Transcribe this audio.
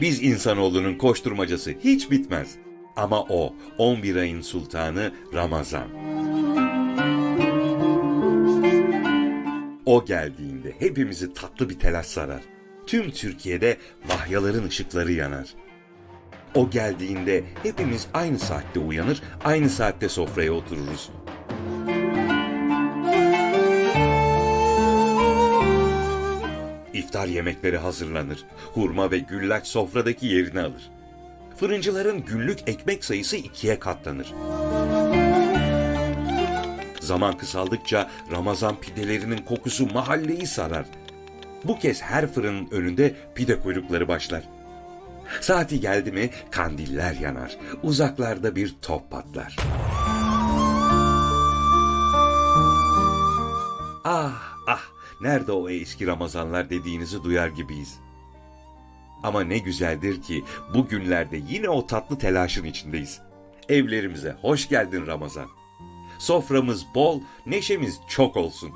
Biz insanoğlunun koşturmacası hiç bitmez. Ama o 11 ayın sultanı Ramazan. O geldiğinde hepimizi tatlı bir telaş sarar. Tüm Türkiye'de mahyaların ışıkları yanar. O geldiğinde hepimiz aynı saatte uyanır, aynı saatte sofraya otururuz. İftar yemekleri hazırlanır. Hurma ve güllaç sofradaki yerini alır. Fırıncıların günlük ekmek sayısı ikiye katlanır. Zaman kısaldıkça Ramazan pidelerinin kokusu mahalleyi sarar. Bu kez her fırının önünde pide kuyrukları başlar. Saati geldi mi kandiller yanar. Uzaklarda bir top patlar. Ah ah nerede o eski Ramazanlar dediğinizi duyar gibiyiz. Ama ne güzeldir ki bu günlerde yine o tatlı telaşın içindeyiz. Evlerimize hoş geldin Ramazan. Soframız bol, neşemiz çok olsun.